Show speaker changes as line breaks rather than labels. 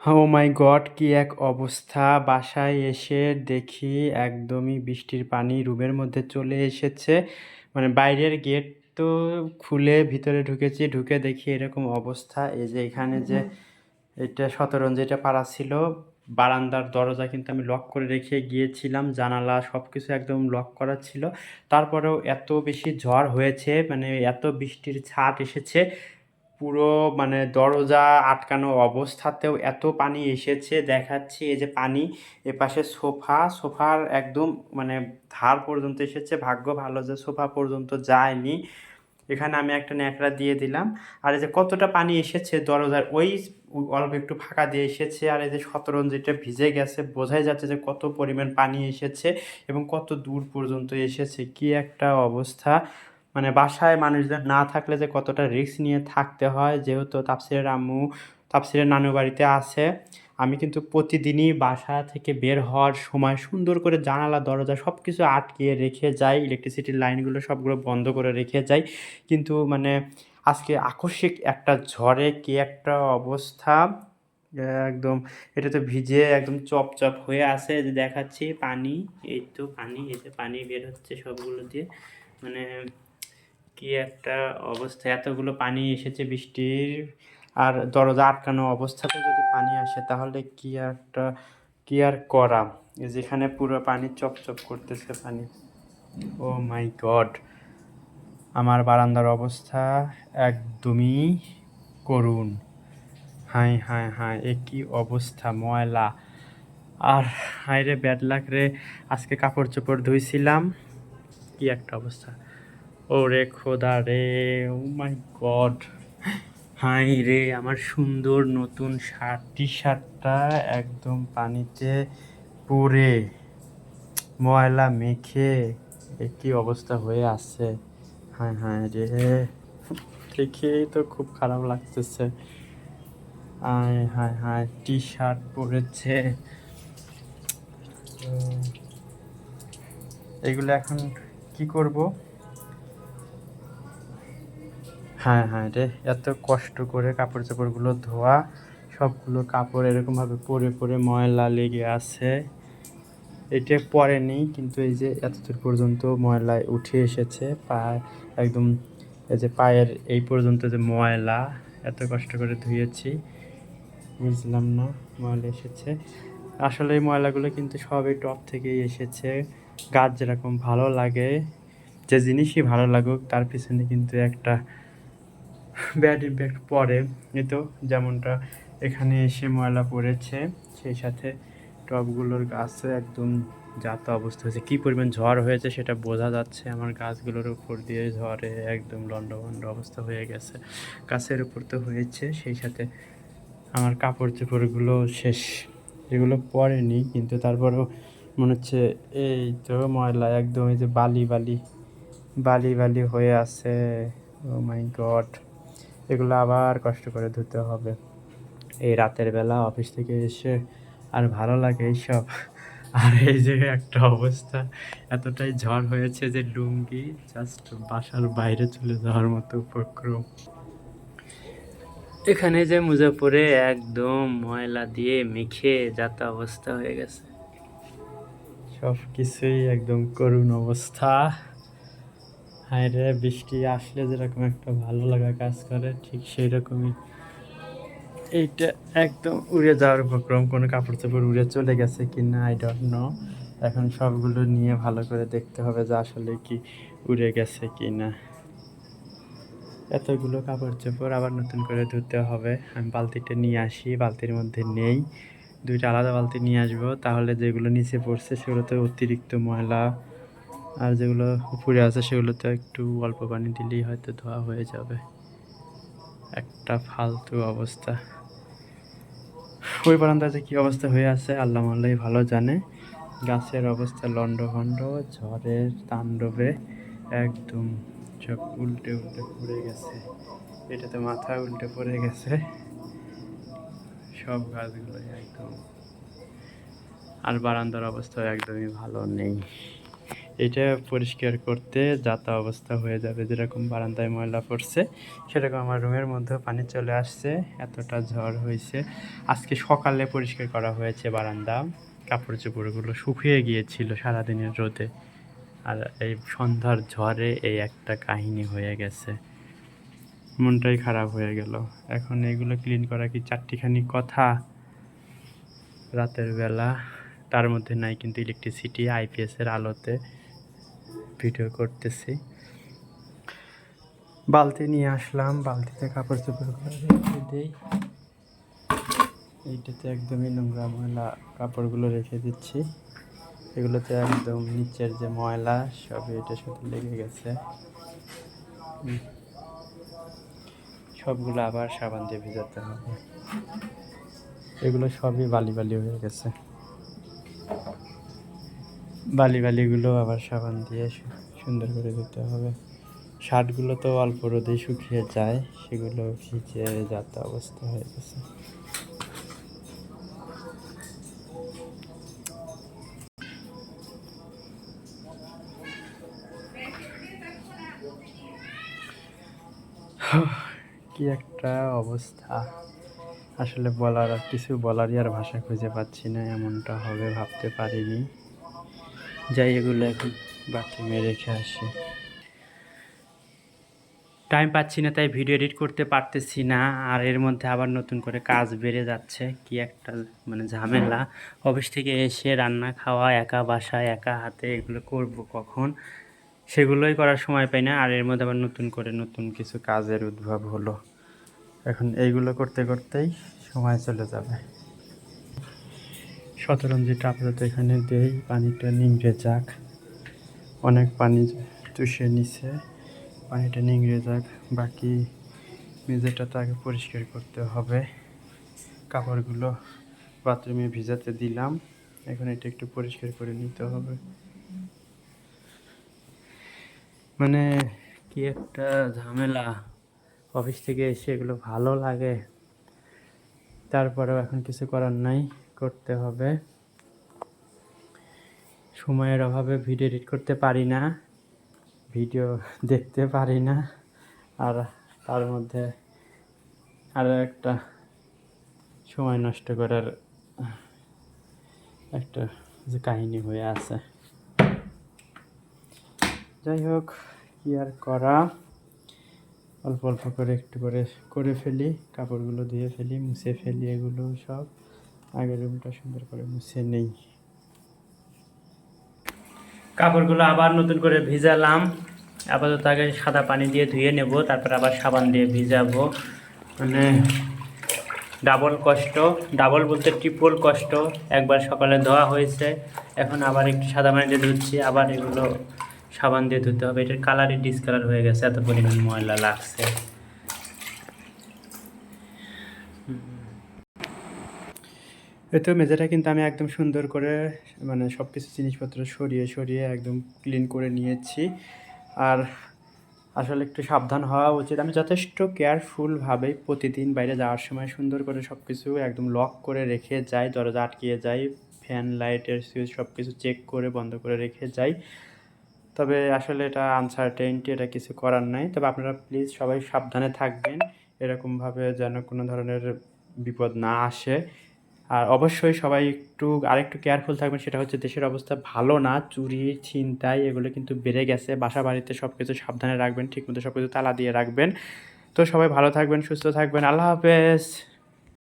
O my god, কি এক অবস্থা। বাসায় এসে দেখি একদমই বৃষ্টির পানি রুমের মধ্যে চলে এসেছে। মানে বাইরের গেট তো খুলে ভিতরে ঢুকেছি, ঢুকে দেখি এরকম অবস্থা। এই যে এখানে যে এটা শতরঞ্জি এটা পাড়া ছিল, বারান্দার দরজা কিন্তু আমি লক করে রেখে গিয়েছিলাম, জানালা সব কিছু একদম লক করা ছিল। তারপরেও এত বেশি ঝড় হয়েছে মানে এত বৃষ্টির ছাট এসেছে পুরো মানে দরজা আটকানো অবস্থাতেও এত পানি এসেছে দেখাচ্ছি, এই যে পানি এপাশে সোফা, সোফার একদম মানে ধার পর্যন্ত এসেছে, ভাগ্য ভালো যে সোফা পর্যন্ত যায়নি। এখানে আমি একটা ন্যাকড়া দিয়ে দিলাম। আর এই যে কতটা পানি এসেছে দরজার, ওই অল্প একটু ফাঁকা দিয়ে এসেছে। আর এই যে শতরঞ্জিটা ভিজে গেছে, বোঝাই যাচ্ছে যে কত পরিমাণ পানি এসেছে এবং কত দূর পর্যন্ত এসেছে। কি একটা অবস্থা। মানে বাসায় মানুষজন না থাকলে যে কতটা রিস্ক নিয়ে থাকতে হয়, যেহেতু তাপসিরের আম্মু তাপসিরের নানু বাড়িতে আছে, আমি কিন্তু প্রতিদিনই বাসা থেকে বের হওয়ার সময় সুন্দর করে জানালা, দরজা সব কিছু আটকিয়ে রেখে যাই ইলেকট্রিসিটির লাইনগুলো সবগুলো বন্ধ করে রেখে যাই। কিন্তু মানে আজকে আকস্মিক একটা ঝড়ে কি একটা অবস্থা, একদম এটা তো ভিজে একদম চপচপ হয়ে আছে, যে দেখাচ্ছি পানি, এই তো পানি যে পানি বের হচ্ছে সবগুলো দিয়ে। মানে কি একটা অবস্থা? এতগুলো পানি এসেছে বৃষ্টির, আর দরজা আটকানো অবস্থাতে যদি পানি আসে, তাহলে কি একটা, কি আর করা যেখানে পুরো পানি চপচপ করতেছে পানি। Oh my god! আমার বারান্দার অবস্থা একদমই করুণ। হাই হাই হাই এ কি অবস্থা ময়লা। আর হাই রে ব্যাড লাক রে, আজকে কাপড় চোপড় ধুইছিলাম। কি একটা অবস্থা। ও রে খোদা রে, ও মাই গড। হাই রে, আমার সুন্দর নতুন শার্ট টি শার্টটা একদম পানিতে পরে ময়লা মেখে এ কি অবস্থা হয়ে আছে। হায় হায় রে দেখেই তো খুব খারাপ লাগতেছে। হায় হায় হায় টি শার্ট পরেছে। এগুলো এখন কি করব? হ্যাঁ হ্যাঁ রে এত কষ্ট করে কাপড় চোপড়গুলো ধোয়া, সবগুলো কাপড় এরকমভাবে পরে পরে ময়লা লেগে আছে। এটা পরেনি কিন্তু এই যে এতদূর পর্যন্ত ময়লায় উঠে এসেছে পা একদম এই যে পায়ের এই পর্যন্ত যে ময়লা, এত কষ্ট করে ধুয়েছি। বুঝলাম না, ময়লা এসেছে। আসলে এই ময়লাগুলো কিন্তু সবই টপ থেকেই এসেছে। গাছ যেরকম ভালো লাগে, যে জিনিসই ভালো লাগুক, তার পিছনে কিন্তু একটা ব্যাড ইম্প্যাক্ট পড়ে। এই তো যেমনটা এখানে এসে ময়লা পড়েছে, সেই সাথে টবগুলোর গাছে একদম যাত অবস্থা হয়েছে। কী পরিমাণ ঝড় হয়েছে সেটা বোঝা যাচ্ছে। আমার গাছগুলোর উপর দিয়ে ঝড়ে একদম লন্ডভন্ড অবস্থা হয়ে গেছে। গাছের উপর তো হয়েছে, সেই সাথে আমার কাপড় চোপড়গুলো শেষ। এগুলো পরেনি কিন্তু তারপরেও মনে হচ্ছে এই তো ময়লা একদম এই যে বালি বালি বালি বালি হয়ে আছে। ও মাই গড এগুলো আবার কষ্ট করে ধুতে হবে। এই রাতের বেলা অফিস থেকে এসে আর ভালো লাগে এইসব। আর এই যে একটা অবস্থা, এতটাই ঝড় হয়েছে যে লুঙ্গি জাস্ট বাসার বাইরে চলে যাওয়ার মতো উপক্রম। এখানে যে মুজাফরে একদম ময়লা দিয়ে মেখে যাতা অবস্থা হয়ে গেছে। সব কিছুই একদম করুণ অবস্থা। হায় রে, বৃষ্টি আসলে যেরকম একটা ভালো লাগা কাজ করে, ঠিক সেই রকমই এইটা একদম উড়ে যাওয়ার উপক্রম, কোনো কাপড় চোপড় উড়ে চলে গেছে কি না আই ডোন্ট নো এখন সবগুলো নিয়ে ভালো করে দেখতে হবে যে আসলে কি উড়ে গেছে কি না এতগুলো কাপড় চোপড় আবার নতুন করে ধুতে হবে। আমি বালতিটা নিয়ে আসি, বালতির মধ্যে নেই। দুইটা আলাদা বালতি নিয়ে আসব, তাহলে যেগুলো নিচে পড়ছে সেগুলোতে অতিরিক্ত ময়লা আর যেগুলো উপরে আছে সেগুলোতে একটু অল্প পানি দিলেই হয়তো ধোয়া হয়ে যাবে। একটা ফালতু অবস্থা। ওই বারান্দাতে কী অবস্থা হয়ে আছে আল্লাহ মাল্লাই ভালো জানে। গাছের অবস্থা লন্ডভন্ড ঝড়ের তাণ্ডবে একদম সব উল্টে উল্টে পড়ে গেছে। এটাতে মাথা উল্টে পড়ে গেছে। সব গাছগুলো একদম। আর বারান্দার অবস্থা একদমই ভালো নেই। এটা পরিষ্কার করতে যাতা অবস্থা হয়ে যাবে, যেরকম বারান্দায় ময়লা পড়ছে, সেরকম আমার রুমের মধ্যে পানি চলে আসছে, এতটা ঝড় হয়েছে। আজকে সকালে পরিষ্কার করা হয়েছে বারান্দা, কাপড় চোপড়গুলো শুকিয়ে গিয়েছিল সারাদিনের রোদে। আর এই সন্ধ্যার ঝড়ে এই একটা কাহিনী হয়ে গেছে। মনটাই খারাপ হয়ে গেল। এখন এগুলো ক্লিন করা কি চারটিখানি কথা? রাতের বেলা তার মধ্যে নাই কিন্তু ইলেকট্রিসিটি আইপিএসের আলোতে ভিডিও করতেছি। বালতি নিয়ে আসলাম, বালতিতে কাপড় চোপড়গুলো রেখে দিই। এইটাতে একদমই নোংরা ময়লা কাপড়গুলো রেখে দিচ্ছি। এগুলোতে একদম নিচের যে ময়লা সব এটার সাথে লেগে গেছে। সবগুলো আবার সাবান দিয়ে ভেজাতে হবে। এগুলো সবই বালি বালি হয়ে গেছে। বালি বালিগুলো আবার সাবান দিয়ে সুন্দর করে দিতে হবে। শার্টগুলো তো অল্প রোদে শুকিয়ে যায়, সেগুলো ভিজে যাতে অবস্থা হয়ে গেছে। কি একটা অবস্থা। আসলে বলার আর কিছু বলারই আর ভাষা খুঁজে পাচ্ছি না, এমনটা হবে, ভাবতে পারিনি। যাই, এগুলো এখন বাথরুমে রেখে আসি। টাইম পাচ্ছি না, তাই ভিডিও এডিট করতে পারতেছি না। আর এর মধ্যে আবার নতুন করে কাজ বেড়ে যাচ্ছে। কি একটা মানে ঝামেলা। অফিস থেকে এসে রান্না খাওয়া, একা বাসায় একা হাতে এগুলো করব কখন? সেগুলোই করার সময় পাই না। আর এর মধ্যে আবার নতুন করে নতুন কিছু কাজের উদ্ভব হলো। এখন এইগুলো করতে, করতেই সময় চলে যাবে। শতরঞ্জিটা আপাতত এখানে দেই, পানিটা নিংড়ে যাক। অনেক পানি চুষে নিছে, পানিটা নিংড়ে যাক। বাকি মেঝেটা তো আগে পরিষ্কার করতে হবে। কাপড়গুলো বাথরুমে ভিজাতে দিলাম। এখন এটা একটু পরিষ্কার করে নিতে হবে। মানে কি একটা ঝামেলা। অফিস থেকে এসে এগুলো ভালো লাগে। তারপরেও এখন কিছু করার নাই। করতে হবে। সময়ের অভাবে ভিডিও এডিট করতে পারি না ভিডিও দেখতে পারি না, আর তার মধ্যে আরও একটা সময় নষ্ট করার একটা যে কাহিনী হয়ে আছে। যাই হোক, কি আর করা? অল্প অল্প করে একটু করে করে ফেলি, কাপড়গুলো ধুয়ে ফেলি, মুছে ফেলি, এগুলো সব। আগের রুমটা সুন্দর করে মুছে নেই। কাপড়গুলো আবার নতুন করে ভিজালাম। আপাতত আগে সাদা পানি দিয়ে ধুয়ে নেব, তারপর আবার সাবান দিয়ে ভিজাবো। মানে ডাবল কষ্ট, ডাবল বলতে ট্রিপল কষ্ট। একবার সকালে ধোয়া হয়েছে, এখন আবার একটু সাদা পানি দিয়ে ধুচ্ছি, আবার এগুলো সাবান দিয়ে ধুতে হবে। এটার কালারই ডিসকালার হয়ে গেছে, এত পরিমাণ ময়লা লাগছে। তো মেঝেটা কিন্তু আমি একদম সুন্দর করে মানে সব কিছু জিনিসপত্র সরিয়ে সরিয়ে একদম ক্লিন করে নিয়েছি। আর আসলে একটু সাবধান হওয়া উচিত। আমি যথেষ্ট কেয়ারফুলভাবে প্রতিদিন বাইরে যাওয়ার সময় সুন্দর করে সব কিছু একদম লক করে রেখে যাই। দরজা আটকিয়ে যাই ফ্যান লাইটের সুইচ সব কিছু চেক করে বন্ধ করে রেখে যাই। তবে আসলে এটা আনসার্টেনটি এটা কিছু করার নাই। তবে আপনারা প্লিজ সবাই সাবধানে থাকবেন। এরকমভাবে যেন কোনো ধরনের বিপদ না আসে। আর অবশ্যই সবাই একটু, আরেকটু কেয়ারফুল থাকবেন, সেটা হচ্ছে দেশের অবস্থা ভালো না, চুরি, ছিনতাই, এগুলো কিন্তু বেড়ে গেছে বাসা বাড়িতে সব কিছু সাবধানে রাখবেন, ঠিকমতো সব কিছু তালা দিয়ে রাখবেন। তো সবাই ভালো থাকবেন, সুস্থ থাকবেন, আল্লাহ হাফেজ।